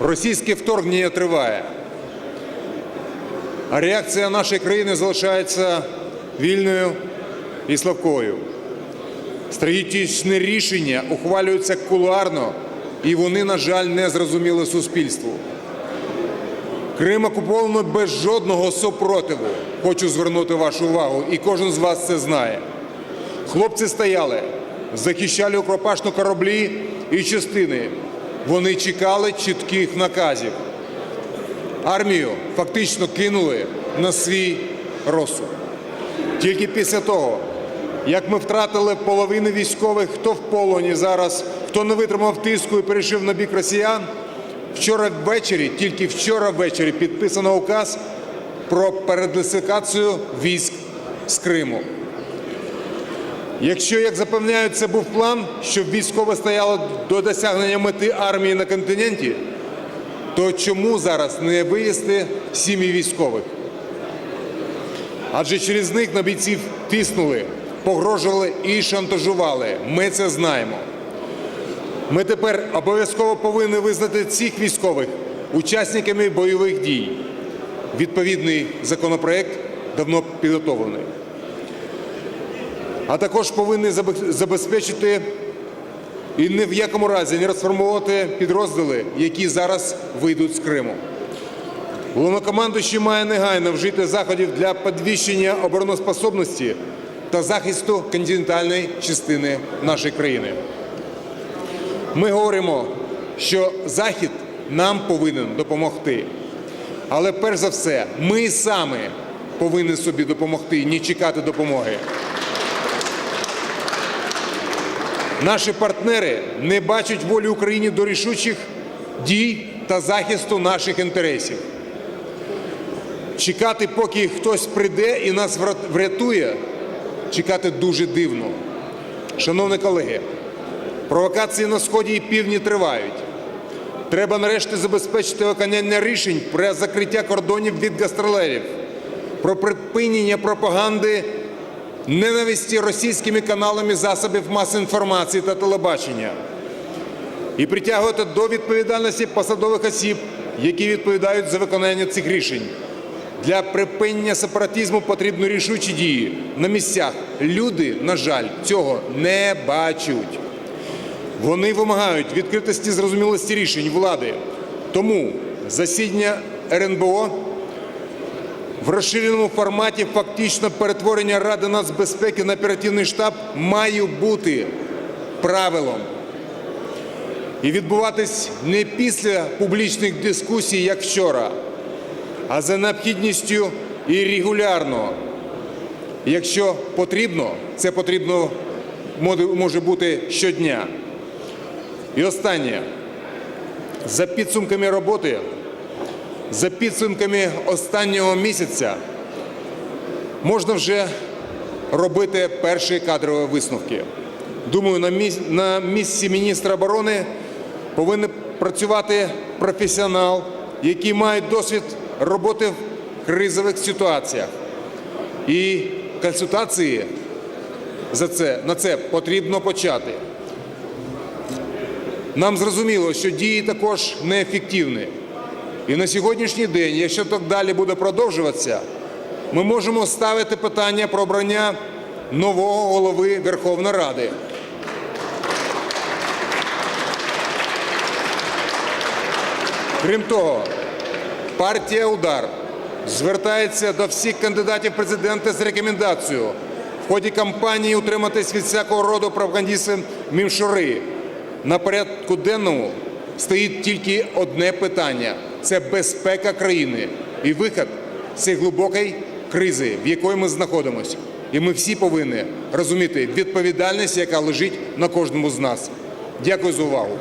Російське вторгнення триває, а реакція нашої країни залишається вільною і слабкою. Стратегічні рішення ухвалюються кулуарно, і вони, на жаль, не зрозуміли суспільству. Крим окуповано без жодного супротиву. Хочу звернути вашу увагу, і кожен з вас це знає. Хлопці стояли, захищали окропашну кораблі і частини. Вони чекали чітких наказів. Армію фактично кинули на свій розсуд. Тільки після того, як ми втратили половину військових, хто в полоні зараз, хто не витримав тиску і перейшов на бік росіян, вчора ввечері, тільки вчора ввечері підписано указ про передислокацію військ з Криму. Якщо, як запевняють, це був план, щоб військове стояло до досягнення мети армії на континенті, то чому зараз не вивезти сім'ї військових? Адже через них на бійців тиснули, погрожували і шантажували. Ми це знаємо. Ми тепер обов'язково повинні визнати цих військових учасниками бойових дій. Відповідний законопроект давно підготовлений. А також повинні забезпечити і ні в якому разі не розформувати підрозділи, які зараз вийдуть з Криму. Головнокомандуючий має негайно вжити заходів для підвищення обороноспособності та захисту континентальної частини нашої країни. Ми говоримо, що Захід нам повинен допомогти. Але перш за все, ми самі повинні собі допомогти, не чекати допомоги. Наші партнери не бачать волі Україні до рішучих дій та захисту наших інтересів. Чекати, поки хтось прийде і нас врятує, чекати дуже дивно. Шановні колеги, провокації на сході і півдні тривають. Треба нарешті забезпечити виконання рішень про закриття кордонів від гастролерів, про припинення пропаганди ненависті російськими каналами засобів масової інформації та телебачення і притягувати до відповідальності посадових осіб, які відповідають за виконання цих рішень. Для припинення сепаратизму потрібні рішучі дії на місцях. Люди, на жаль, цього не бачать. Вони вимагають відкритості зрозумілості рішень влади. Тому засідання РНБО в розширеному форматі фактично перетворення Ради нацбезпеки на оперативний штаб має бути правилом. І відбуватись не після публічних дискусій, як вчора, а за необхідністю і регулярно. Якщо потрібно, це потрібно може- бути щодня. І останнє. За підсумками роботи за підсумками останнього місяця можна вже робити перші кадрові висновки. Думаю, на місці, міністра оборони повинен працювати професіонал, який має досвід роботи в кризових ситуаціях. І консультації за це, на це потрібно почати. Нам зрозуміло, що дії також неефективні. І на сьогоднішній день, якщо так далі буде продовжуватися, ми можемо ставити питання про обрання нового голови Верховної Ради. Крім того, партія Удар звертається до всіх кандидатів в президенти з рекомендацією в ході кампанії утриматись від всякого роду пропагандистів мімшури. На порядку денному стоїть тільки одне питання це безпека країни і вихід з цієї глибокої кризи, в якій ми знаходимося. І ми всі повинні розуміти відповідальність, яка лежить на кожному з нас. Дякую за увагу.